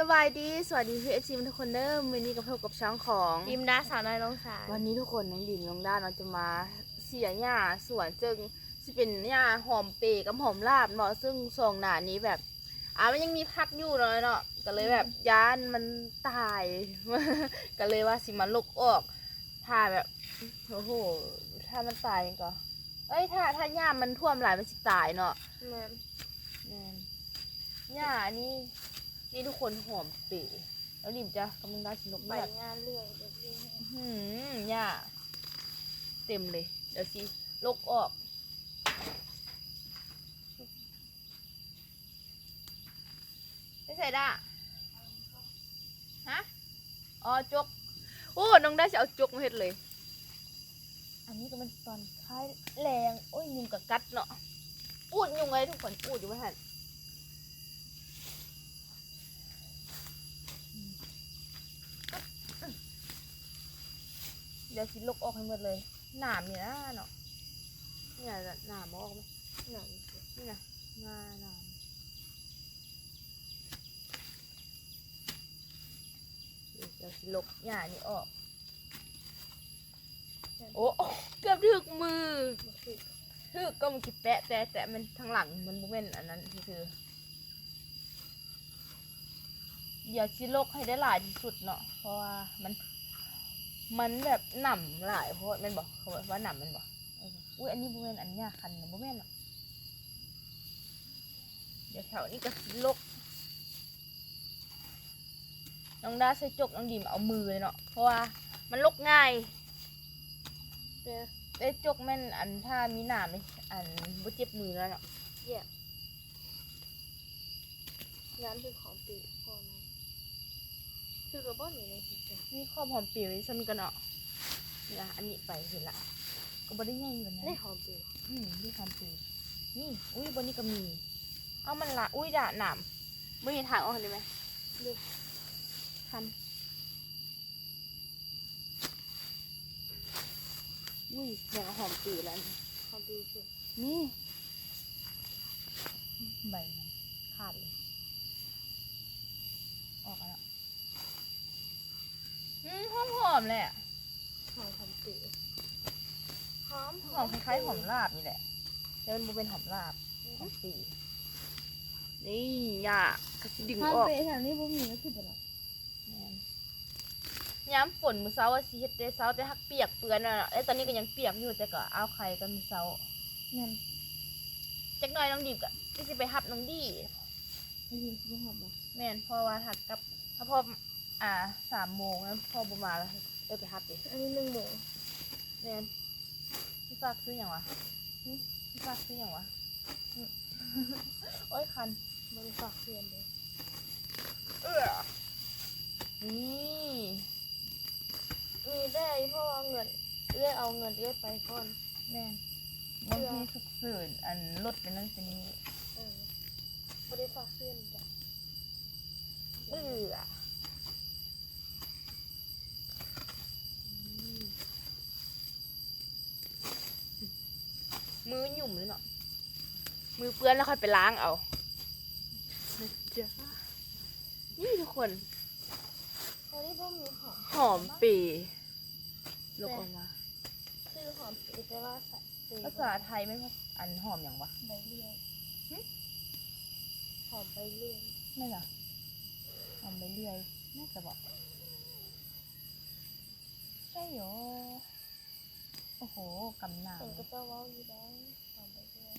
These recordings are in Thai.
สบายดี สวัสดีพี่เอฟซีทุกคนเด้อวันนี้กับพบกับช่องของยิมดาสาวน้อยลงสารวันนี้ทุกคนน้องดิมน้องด้านเราจะมาเสียหญ้าสวนจึงจะเป็นหญ้าหอมเปรย์กับหอมลาบเนาะซึ่งสองหนานี้แบบอ่ามันยังมีพักอยู่เนาะเนาะก็เลยแบบย้านมันตาย ก็เลยว่าสิมาลกออกถ้าแบบโอ้โหถ้ามันตายก็เอ้ยถ้าถ้าหญ้ามันท่วมหลายมันสิตายเนาะแม่นแม่นหญ้านี่ นี่ทุกคนหอมเป๋แล้วริมจะกำลังได้สนุกใบแบบงานเรื่อยเดี๋ยวเรื่อยหืมหญ้าเต็มเลย เดี๋ยวสิลกออกไม่ใส่ด่าฮะอ๋อจกโอ้น้องได้จะเอาจกมาเฮ็ดเลย อันนี้ก็เป็นตอนคล้ายแรง โอ้ยยุงกับกัดเนาะอูดยุงไงทุกคนอูดอยู่ไม่ทัน ดี๋ยวสิลกออกให้หมดเลยหนามเนี่ยนะเนาะเนี่ยหนามออกไหมหนังนี่นะหนาหนามเดี๋ยวสิลกหญ้านี่ออก โอ้เกือบถึกมือคือถึกก็มันคิดแปะแต่แต่มันทางหลังมันบ่แม่นอันนั้นคือเดี๋ยวสิลกให้ได้หลายที่สุดเนาะเพราะว่ามัน มันแบบหน่ำหลายเพราะแมันบอกเขาว่าหน่ำมันบอกอุ้ยอันนี้บ่แม่นอันเนี้ยคันนะบ่แม่นหรอกเดี๋ยวแถวนี้ก็ลก น้องดาใส่จกน้องดิมเอามือเลยเนาะ เพราะว่ามันลกง่ายเด้อไอ้จกแม่นอันถ้ามีหนามอันบ่เจ็บมือแล้วเนาะเยี่ยงานคือของปีพอไหม คือกระบอกนี่ในหินจ้ะมีข้อหอมเปรียวไว้ซ้ำกันเนาะเนี่ยอันนี้ไปเห็นละก็บ่ได้ง่ายเหมือนในนั้นหอมปีอืมนี่ความเปรียวนี่อุ้ยบนนี้ก็มี เอามันละอุ้ยด่าหนามไม่เห็นทางออกเลยไหมดูคันอุ้ยอย่างกับหอมเปรียวแล้วนี่หอมปีคือนี่ใบมันขาดเลยออกแล้ว อืมหอมหอมๆเลยอะหอมหอมปีหอมหอมคล้ายๆหอมลาบนี่แหละแต่มันบ่เป็นหอมลาบหอมปีนี่ย่ากระสิดึงหอมออกปีทางนี้บ่มีก็คือบ่ล่ะแม่นย้ำฝนมื้อเช้าว่าสิเฮ็ดแต่เช้าแต่ฮักเปียกเปื้อนน่ะแล้วตอนนี้ก็ยังเปียกอยู่แต่ก็เอาไข่กันมื้อเช้าแม่นจักหน่อยน้องดิบก็สิไปรับน้องดีไม่มีบ่หอมบ่แม่นเพราะว่าถักกับถ้าพ่อ อ่าสามโมงแล้วพ่อบ่มาแล้วเอ้ยไปฮับดิอันนี้หนึ่งโมงแม่นพี่ฝากซื้อหยังวะหึพี่ฝากซื้อหยังวะหึ โอ้ยคันบ่ได้ฝากเพื่อนเด้เออนี่มีได้เพราะว่าเงิน เอื้อยเอาเงินเอื้อยไปก่อนแม่นบางทีสุกเสริญอันรถเป็นนั่นเป็นนี้ เออบ่ได้ฝากเพื่อนจ้ะเออ มือหยุ่มเลยเนาะมือเปื้อนแล้วค่อยไปล้างเอานะจ๊ะนี่ทุกคนอันนี้บ่มีหอมหอมปีลกออกมาชื่อหอมปีแต่ว่าใส่ปีภาษาไทยไม่ภาอันหอมอย่างวะใบเลื่อยหึหอมใบเลื่อยไม่เหรอหอมไปเรื่อยน่าจะบอกใช่เหรอ โอ้โหกำหนาเออก็จะเว้าอยู่ได้หอมใบเลื่อย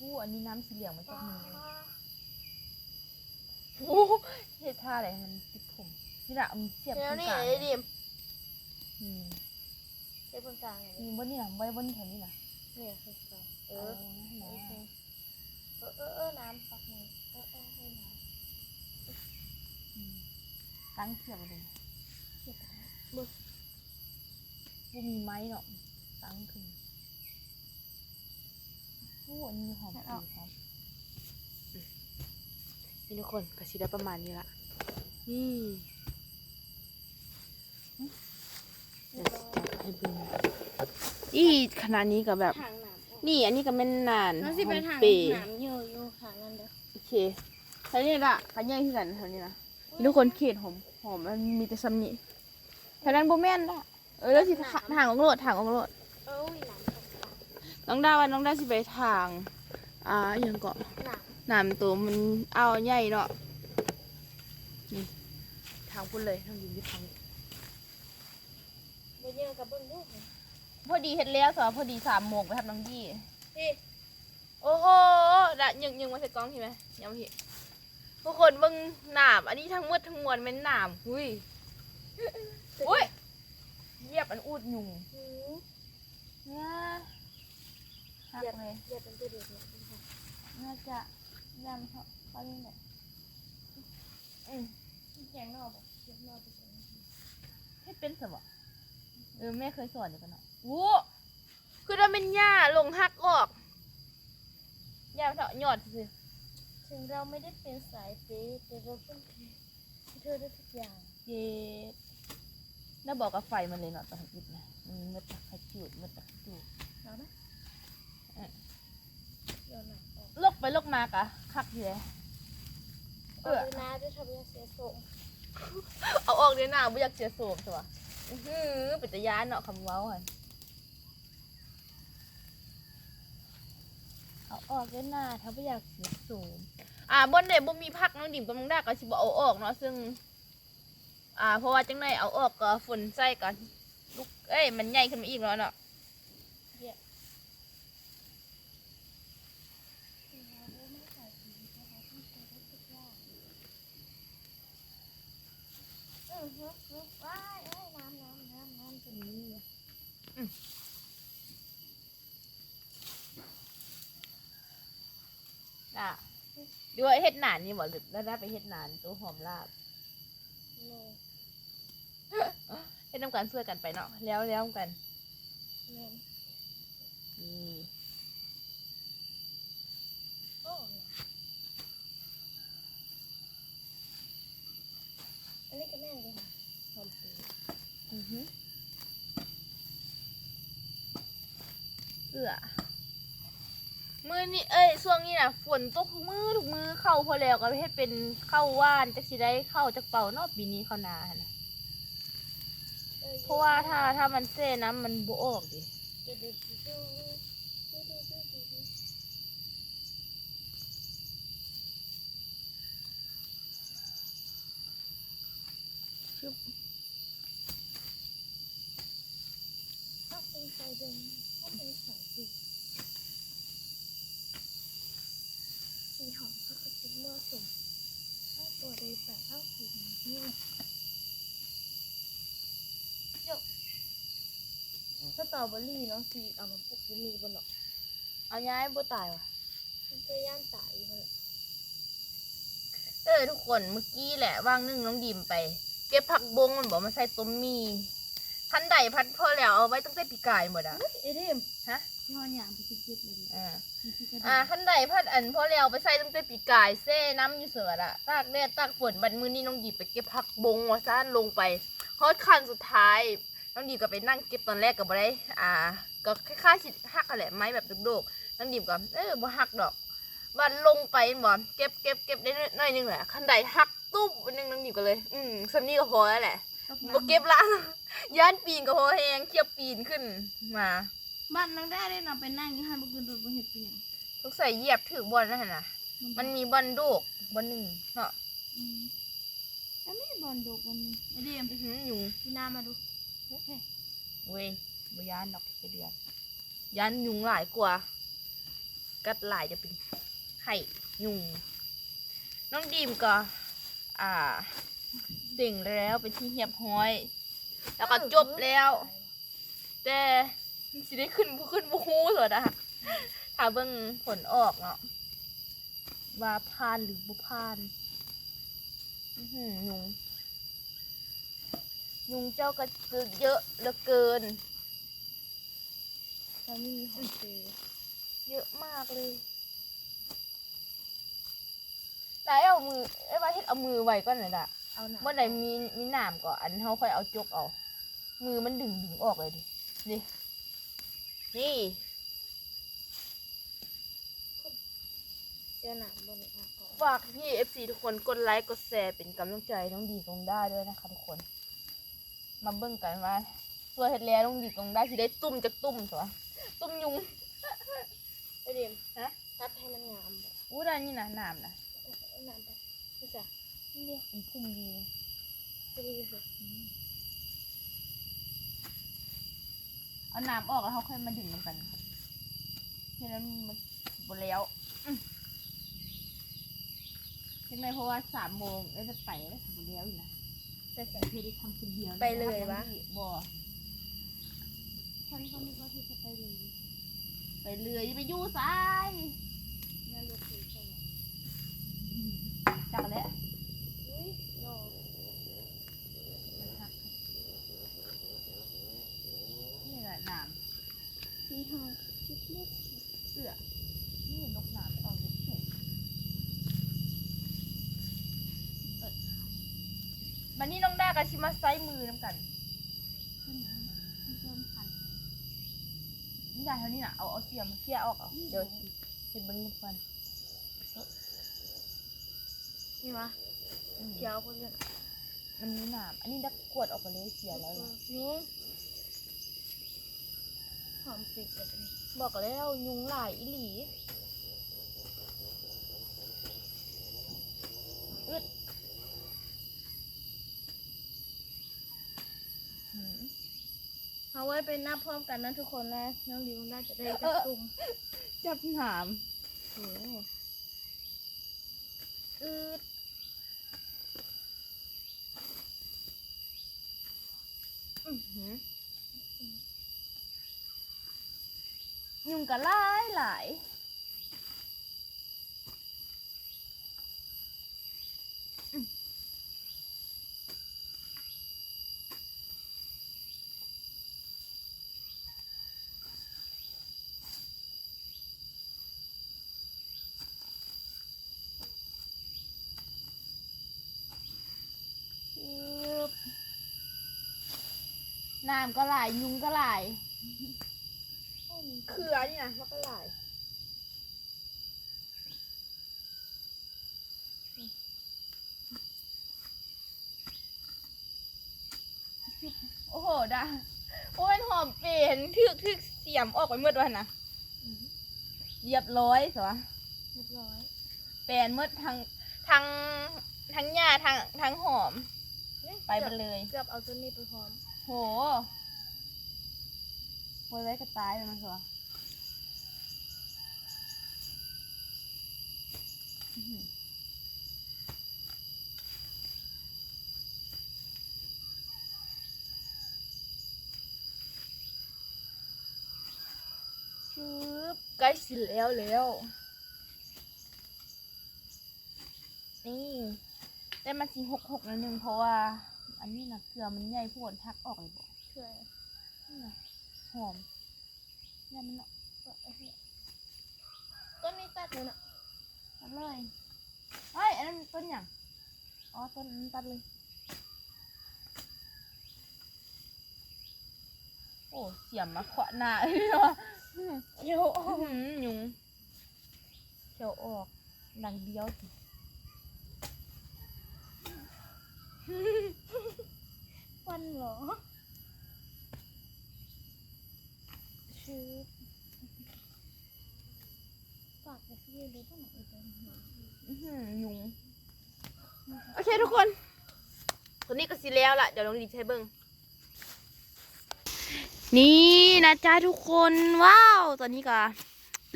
อู้อันนี้น้ำสีเหลืองมาจากว้ามือโอ้เฮ็ดท่าอะไรมันติดผมนี่แหละเอามือเสียบเดี๋ยวตรงนี่กลางไอ้ดิมอืมเจ้าคนกลางมีบนนี่นะไว้บนแถวนี้นะเนี่ยคือเขาเอเอออนะเออเออเออน้ำปักมือเออเออให้น้อืมตั้งเสียบไปเลยำเก็บไว้ บุมีไม้เนาะตั้งขึ้นโอ้อันนี้หอมปีครับนี่ทุกคนกระชิได้ประมาณนี้ละนี่เดี๋ยวจะให้เบิ่งอีขนาดนี้กับแบบทางน้ำออกนี่อันนี้ก็เป็นนานนั่นสิเป็นหทาองมปีน้ำเยอะอยู่ทางนั้นเด้อโอเคแถวนี้ละขันใหญ่ขึ้นกันแถวนี้นะทุกคนเขีดหอมหอมมันมีแต่ซ้ำนี้แถวนั้นโบแม่นละ เออแล้วสิทางของโลดทางของโลดเอ้ยหนังน้องดาวันน้องดาสิไปทางอ่าอหย่างเกาะหนังน้ำตัวมันเอาใหญ่เนาะนี่ทางพุ่นเลยทางยิงที่ทางบ่เยอะกับเบิ่งดูพอดีเฮ็ดแล้วสอพอดีสามโมงไปทำน้องยี่ พี่โอ้โหดะยังยังมาใส่กล้องใช่ไหมยังไม่เห็นทุกคนเบิ่งหนาม อันนี้ทั้งหมดทั้งมวลเป็นหนาม อุ้ย อุ้ยเห ยียบอันอูดยุงหือเนี่ยหักเลยเดี๋ยวเป็นตัวเดียวเนี่ยน่าจะยำเขาเขาเรียกไงอืมแกงนอกบ่เก็บนอกไปก่อนให้เป็นสบะเออแม่เคยสอนอยู่กันเนาะโว้คือเราเป็นหญ้าลงหักออกหญ้าเถาะยอดสิถึงเราไม่ได้เป็นสายเปย์แต่เราเป็นเธอได้ทุกอย่าง เย็ด น่าบอกกับไฟมันเลยเนาะตอนอิดนะมันมืดตะขจูดมืดตะขจูดเอานะเดี๋ยวหนังออกลกไปลกมากะคักอยู่เลยเออน้าด้วยทำให้เสียส่งเอาออกเดี๋ยวหน้าไม่อยากเจอโศกตัวอื้อหือเป็นตะยานเนาะคำเว้าหันเอาออกเดี๋ยวหน้าถ้าไม่อยากเสียโศกอ่าบนเด็บ่มีพักน้องดิ่มกับน้องดาก็สิบ่เอาออกเนาะซึ่ง อ่าเพราะว่าจังไดเอาออกก็ฝนใส่กันลูกเอ้ยมันใหญ่ขึ้นมาอีกแล้วเนาะอือฮึฮึว้ายเอ้ยน้ำน้ำน้ำน้ำตัวนี้อะดูว่าเฮ็ดหนานนี่บ่หรือแล้วได้ไปเฮ็ดหนานตัวหอมลาบ เฮ็ดน้ำกันช่วยกันไปเนาะแล้วแล้วกันนี่อ้อันนี้ก็แม่เลยนะอมปีอือฮึเอื้อ มือนี่เอ้ยช่วงนี้น่ะฝนตกทุกมือทุกมือเข้าพอแล้วก็ให้เป็นเข้าว่านจะกสิได้เข้าจะเป่านอกปีนี้เขานาน่ะเพราะว่าถ้าถ้ามันเซ้น้ำมันบวออกดิชุเป็นส่เดิมถ้เป็นใส่ดิ ตรอเบอรี่เนาะสีเอามาปลูกที่นี่บนเนาะเอาย้ายบ่ตายว่ะมันจะย่านตายอยู่เลยเออทุกคนเมื่อกี้แหละว่างนึ่งน้องดิมไป เก็บผักบงมันบอกมาใส่ต้มมีพันใดพันพอแล้วเอาไว้ตั้งแต่ปีกายหมดอะเอเดมฮะยอนอย่างไปจิบๆเลยดิอ่ามันคือกระอ่าดาษพันใดพันอันพอแล้วไปใส่ตั้งแต่ปีกายเซ่น้ำอยู่เสืออะตากแดดตากฝนบัดมือนี้น้องดิมไปเก็บผักบงว่าซ่านลงไปฮอดคันสุดท้าย น้องดิมก็ไปนั่งเก็บตอนแรกกับบ่ได้อ่า ก็คล้ายๆสิหักกันแหละไม้แบบโดกๆน้องดิมก็เออบ่หักดอกวันลงไปบ่เก็บเก็บเก็บได้หน่อยนึงแหละคันใดหักตุ๊บอันนึงน้องดิมก็เลย อืมสำนี้ก็พอแล้วแหละบ่เก็บละย่านปีนก็พอแหงเคียบปีนขึ้นมาบ้านนังได้ได้นำไปนั่งอยี่ห้าบุกเกินโดดบนเห็ดเป็นหยังทุกใส่เหยียบถือบอลนั่นน่ะ มันมีบอลโดกบอลหนึ่งเนาะอืมแล้วไม่ได้บอลโดกวันหนึงไอเดมอื้อหือยุงพี่นามาดู เว้ยบ่ย่านดอกแค่เดือนย่านยุงหลายกว่า กัดหลายจะเป็นไข่ยุง น้องดีมก็ อ่า สิ่งแล้วเป็นที่เหียบห้อย แล้วก็จบแล้ว แต่สิได้ขึ้นบ่ขึ้นบ่ฮู้สดอะถ้าเบิ่งผลออกเนาะว่าผ่านหรือบ่ผ่าน อื้อหือยุง ยุงเจ้าก็เยอะเหลือเกินตอนนี้มีหอมเปย์เยอะมากเลยไหนเอามือไอ้ว่าเฮ็ดเอามือไว้ก่อนหน่อยละเอาหนาเมื่อไหร่มีมีหนามก่อนอันเฮาค่อยเอาจกเอา มือมันดึงดึงออกเลยดินี่นี่เจอหนามบนอะก่อนฝากพี่เอฟซีทุกคนกดไลค์กดแชร์เป็นกำลังใจน้องดีตรงได้ด้วยนะคะทุกคน มาเบิ่งกันว่าตัวเห็ดแล้วน้องดีตรงได้สิได้ตุ่มจากตุ่มตัวตุ่มยุงไอเดียมฮะตัดให้มันงามแบบอู้ด้านนี่นะน้ำนะเอาน้ำไปนี่จ้ะนี่เรียกเป็นพุ่มดีจะดีสิเอาน้ำออกแล้วเขาค่อยมาดึงมันกันเห็นแล้วมันบดแล้วอืมเห็นไหมเพราะว่าสามโมงแล้วจะไปแล้วทำบดแล้วอยู่นะ แต่ใส่เธอได้ทำคนเดียวนะไปเลยวะ บ่ฉันก็นึกว่าที่จะไปเลยไปเลยอย่าไปยู่ซ้ายน่าลูกคือสวรรค์จักแล้วอุ้ยนอนนี่แหละน้สีหอมชุดเล็กำเสือนี่นก บันนี้น้องด้ากับชิมาไซมือน้ำกันขึ้นมาเพิ่มพันนี่ได้เท่านี้นะเอาเอาเสียมเคลี่ยร์ออกเอาเดี๋ยวเป็นเบิ้งฟันนี่วะอืมเขียวคนเดียวมันมีหนามอันนี้ดักกวดออกไปเลยเสียแล้วเหรอยุงหอมปิดแบบนี้บอกแล้วยุงหลายอีหลีอึดหืม เอาไว้เป็นนับพร้อมกันนะทุกคนนะน้องดิวน่าจะได้กระตุ้มจับหนามโอ้โหอึดอื้อหือยุงก็หลายหลาย ปึ๊บ น้ำก็ไหลายยุงก็ไหลายเขือนี่นะมันก็ไหลายโอ้โหดาโอ้ยหอมเป็นทึกทึกเสียมออกไปหมดวันนะเรียบร้อยสวะเรียบร้อยแปลนหมดทั้งทั้งทั้งหญ้าทั้งทั้งหอมเนี่ยไปหมดเลย เกือบเอาตัวนี้ไปพร้อม โหไว้ไว้กระตายไปมันสิวะอื้อหือชึบใกล้สิแล้วแล้ว นี่ แต่มันสีหกหกนิดนึงเพราะว่า อันนี้นะเกลือมันใหญ่พวกทักออกเลยบอกเชื่อนี่นะหอมเนี่ยมันเนาะต้นนี้ตัดเลยนะตัดเลยเฮ้ยอันนั้นต้นอย่างอ๋อต้นนั้นตัดเลย โอ้เสียมมาขวาหน้าเลยเนาะเขียวออกอื้อหือยุงเขียวออกดังเบี้ยวสิฟัน เหรอชื่อปากจะซีดูต้นไหนอีกแล้วอื้อหือยุงโอเคทุกคน ตัวนี้ก็สิแล้วล่ะ เดี๋ยวลองดีใช้เบิ้งนี่นะจ๊ะทุกคนว้าวตอนนี้ก็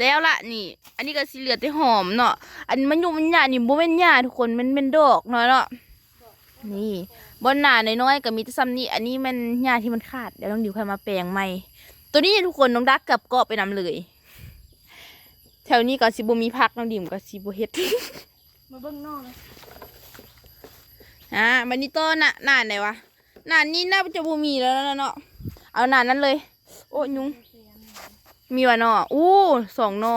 แล้วล่ะนี่ อันนี้ก็สีเหลือแต่หอมเนาะอันมันอยุ่มันหยานี่บ่แม่นหยาทุกคนมันเป็นดอกเนาะเนาะนี่ บนหนาน้อยๆก็มีแต่ซ้ำนี่อันนี้มันหญ้าที่มันขาดเดี๋ยวน้องดิวค่อยมาแปลงใหม่ ตัวนี้ทุกคนน้องดักกับเกาะไปนำเลย แถวนี้ก็สิบ่มีพักน้องดิวก็สิบ่เฮ็ดมาเบิ้งนอกเลยอ่ามันนี่ต้นน่ะหนานไหนวะหนานนี่น่าจะบูมีแล้วนะเนาะเอาหนานนั้นเลย โอ้ยุงมีวะเนาะอู้สองหนอ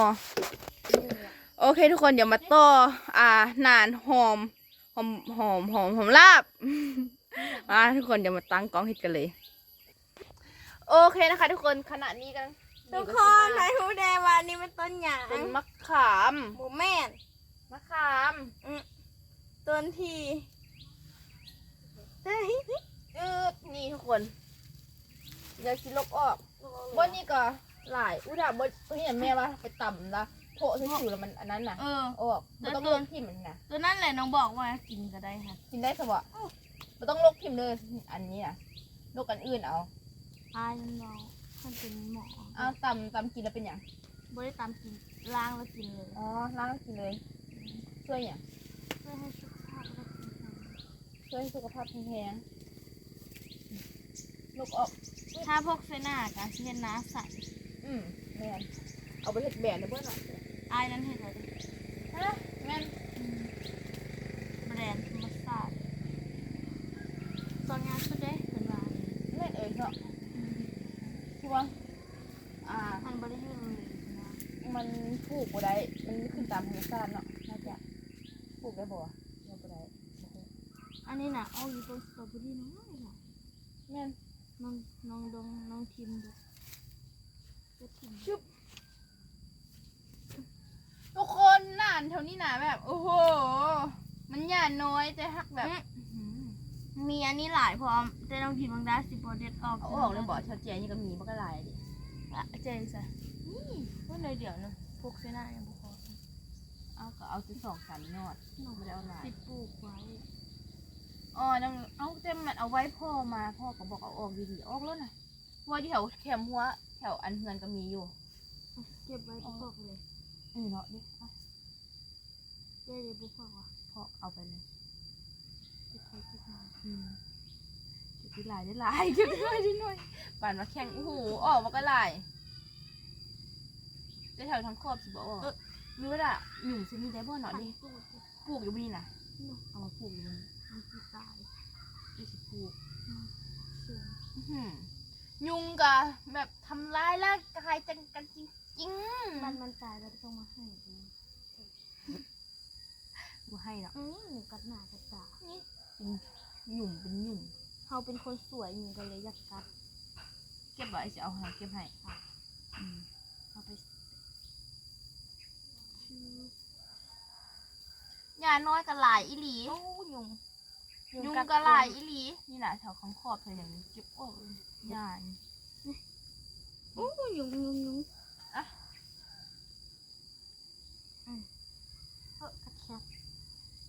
โอเค ทุกคนเดี๋ยวมาต่ออ่าหนานหอม หอมหอมหอมหอมลาบอ่าทุกคนเดี๋ยวมาตั้งกล้องเฮ็ดกันเลย โอเคนะคะ ทุกคนขณะนี้กันทุกคนนายฮูแดว่านี่มันต้นหยางเป็นมะขามหมูแม่นมะขามต้นทีเฮ้ยอืดนี่ทุกคนเดี๋ยวสิลบออกบนนี่ก็หลายอุ้ยถามบนนี่แม่ว่าไปต่ำละ โผล่ที่อยู่แล้วมันอันนั้นน่ะเออ ออกมันต้องลกทิมมันนะตัวนั้นแหละน้องบอกว่ากินก็ได้ค่ะกินได้สบะมันต้องลกทิมเลยอันนี้น่ะลกอันอื่นเอาอายมันเรามันเป็นหมอเอาตำตำกินแล้วเป็นอย่างบ่ได้ตามกินล้างแล้วกินเลยอ๋อล้างแล้วกินเลยช่วยอย่างเพื่อให้สุขภาพแล้วก็กินกันช่วยให้สุขภาพแข็งแรงลกออกถ้าพวกเซน่ากาเชียนน้าใส่อืมแม่นเอาไปเห็ดแบนนะเพื่อนเนาะ อายนั้นเห็นอะไรฮะแม่นแบรนด์ธรรมศาสตร์ตอนงานชุดเด้เป็นว่าแม่นเอ๋ยเนาะคือว่าอ่า มันบริยูเลยนะมันปลูกบ่ได้มันขึ้นตามธรรมชาติเนาะน่าจะปลูกได้บ่วะยังบ่ได้บ่ฮู้อันนี้น่ะเอาอยู่ต้นสตรอเบอรี่น้อยน่ะ แม่น น้องน้องดงน้องทิมดูจะทิม ชุบทุกคนน่านแถวนี้น่ะแบบ โอ้โห มันหยาน้อยแต่ฮักแบบ มีอันนี้หลาย พร้อม แต่น้องพิมพ์บางได้สิบโปรเด็ดออกเอาออกเลยบ่ชาวเจียนี่ก็มีมันก็หลายดิอะเจนซะนี่พูดเลยเดี๋ยวนะพวกเซน่ายังบุคอเอาก็เอาสิสองสามยอดไม่ได้เอาหลายสิปลูกไว้อ๋อนังเอาแต่มันเอาไว้พ่อมาพ่อก็บอกเอาออกดีๆออกแล้วนะว่าที่แถวแคมหัวแถวอันเฮือนก็มีอยู่ เก็บไว้บุคอกเลยเออเนาะดิเอาเจ๊เลยบุคอกอะพ่อเอาไปเลยเก็บไว้เก็บมาอืมเก็บ ที่ลายได้หลายเก็บได้หลายได้หน่อยป่านมาแข่งโอ้โหออกมาก็หลายจะแถวทั้งครอบสิบอกว่ามีว่าอะหนุ่มซินี่ได้บ่เนาะดิปลูกเลยปลูกอยู่บนนี่นะเนาะเอามาปลูกอยู่บนนี้มันคือตายดิสิปลูกเสื่อมอื้อหือยุงกะแบบทำร้ายร่างกายจังกันจริงๆมันมันตายแล้วต้องมาให้ดูกูให้เนาะอืมหนูกัดหน้ากัดตานี่เป็นหยุ่มเป็นหยุ่ม เขาเป็นคนสวยหนูก็เลยอยากกัดเก็บไว้จะเอาให้เก็บให้อืมเอาไปชื่อยาน้อยก็หลายอีหลีโอ้ยุงยุงก็หลายอีหลี นี่นะแถวของขอบเธออย่างนี้เก็บออกเลยยานี่โอ้ยุงยุงยุง อะ อืมเออกัดแคบ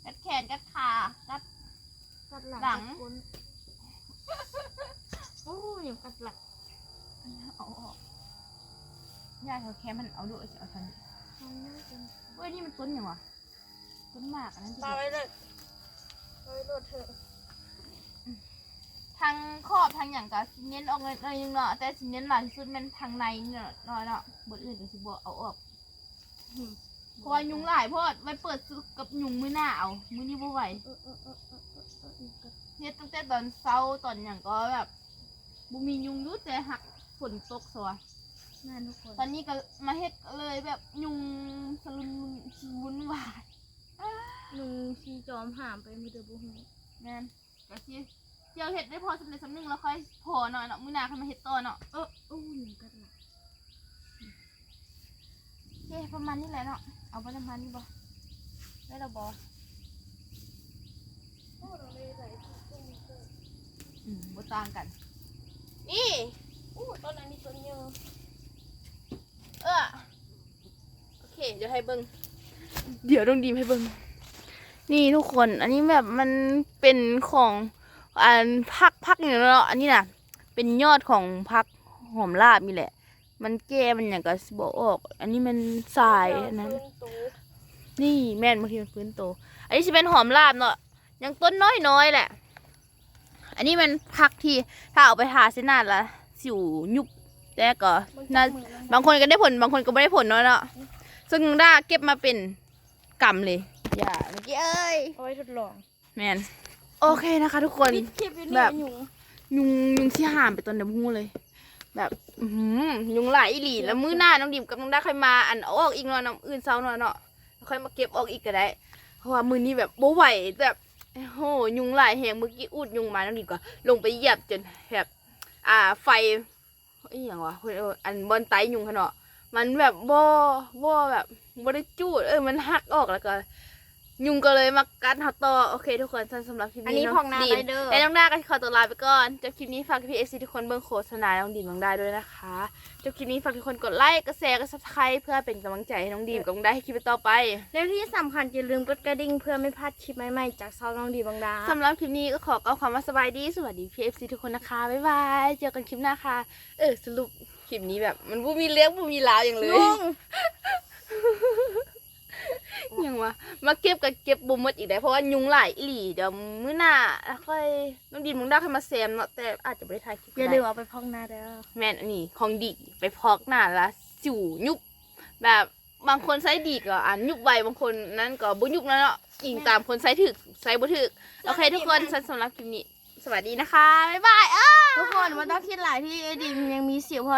กัดแขนกัดขากัด กัดหลัง หลัง กัดก้นโอ้ยุงกัดหลัง เอาออก ยาแถวแคมมันเอาด้วยจะเอาทันมันน่าจะเว้ยนี่มันต้นยังวะต้นหมากอันนั้นที่ปาไว้เลยปาไว้โดดเถอะทางขอบทางอย่างก็สิเน้นออกหน่อยนึงเนาะแต่สิเน้นหลายที่สุดมันทางในเนาะเนาะเนาะบนอื่นก็สิบ่เอาออกอืมเพราะว่ายุงหลายเพราะว่าไว้เปิดซื้อกับยุงมือหน้าเอามือนี้บ่ไหวเออเออเออเออเออเออยุงกัดเฮ็ดตั้งแต่ตอนเช้าตอนอย่างก็แบบบ่มียุงอยุแต่หักฝนตกสวะ แม่ทุกคนตอนนี้ก็มาเฮ็ดเลยแบบยุงสลุนวุ่นวายยุงชีจอมหามไปมือเดือบุหงแม่นก็สิเดี๋ยวเฮ็ดได้พอสำเร็จสำนึงแล้วค่อยพอหน่อยเนาะมื้อหน้าค่อยมาเฮ็ดต่อเนาะเออโอ้ยุงกัดหลังโอเคประมาณนี้แหละเนาะเอาไปประมาณนี้บ่ได้แล้วบ่โอ้เราเลยใส่ถุงตุ้งเกิดอืมบ่ต่างกันนี่อู้ตอนนั้นนี่ตัวเยอะ เออโอเคเดี๋ยวให้เบิ้งเดี๋ยวต้องดีมให้เบิ้งนี่ทุกคน อันนี้แบบมันเป็นของอันพักพักอย่างเนาะอันนี้น่ะเป็นยอดของพักหอมลาบนี่แหละ มันแก้มันอย่างกับสบอกออก อันนี้มันสายอันนั้น นี่แม่นบางทีมันฟื้นโต อันนี้จะเป็นหอมลาบเนาะยังต้นน้อยน้อยๆแหละ อันนี้มันพักที่ถ้าเอาไปทาเส้นหน้าละสิวยุบ แต่ก็น่าบางคนก็ได้ผลบางคนก็ไม่ได้ผลเนาะเนาะซึ่งได้าเก็บมาเป็นกำเลยอย่าเมื่อกี้เอ้ยเอาไว้ทดลองแมนโอเคนะคะ ทุกคนปิดคลิปอยู่แบนี่บยุงยุงยุงที่หามไปตอนเดมูเลย แบบอื้อหือยุงหลายอีหลีแล้วมื้อหน้าน้องดิมกับน้องได้ค่อยมาอันเอาออกอีกเนาะน้ำอื่นเช้าเนาะเนาะแล้วค่อยมาเก็บออกอีกก็ได้ เพราะว่ามื้อนี้แบบโบไหวแบบโอ้โหยุงหลายแหงเมื่อกี้อุดยุงมาน้องดิมก็ลงไปเหยียบจนแบบ อ่าไฟ อีหยังวะเอออันบอนไตยุงขนาดมันแบบบ่บ่แบบบ่ได้จูดเออมันหักออกแล้วก็ ยุงก็เลยมากัดเฮาต่อโอเค ทุกคนสำหรับคลิปนี้อันนี้เะพองหน้าดีได้เด้อและน้องด้าก็ขอตัวลาไปก่อนจบคลิปนี้ฝากพี่เอซีทุกคนเบิ่งโฆษณาน้องดีมน้องได้ด้วยนะคะจบคลิปนี้ฝากทุกคนกดไลค์กดแชร์กดซับสไครต์เพื่อเป็นกำลังใจให้น้องดีมกับน้องได้ให้คลิปต่อไป แล้วที่สำคัญอย่าลืมกดกระดิ่งเพื่อไม่พลาดคลิปใหม่ๆจากซองน้องดีบางดาสำหรับคลิปนี้ก็ขอกล่าวคำว่าสบายดีสวัสดีพีเอฟซีทุกคนนะคะบ๊ายบายเจอกันคลิปหน้าค่ะ เออสรุปคลิปนี้แบบ มันบูมีเลี้ยงบูมีลาวอย่างเลย ยุ่งยังวะมาเก็บกับเก็บบุมหมดอีกได้เพราะว่ายุงหลายอีหลีเดี๋ยวมื้อหน้าแล้วค่อยน้องดินมึงได้ค่อยมาแซมเนาะแต่อาจจะไม่ได้ถ่ายคลิปอย่าได้ลืมเอาไปพอกหน้าเด้อแม่นอันนี้ของดีไปพอกหน้าละสิวยุบแบบบางคนใช้ดีก็อันยุบไวบางคนนั้นก็บ่ยุบแล้วเนาะอิงตามคนใช้ถึกใช้บ่ถึกโอเคทุกคนสำหรับคลิปนี้ สวัสดีนะคะบ๊ายบายอ้าทุกคนมันต้องคิดหลายที่ไอดีมยังมีสิวเพอ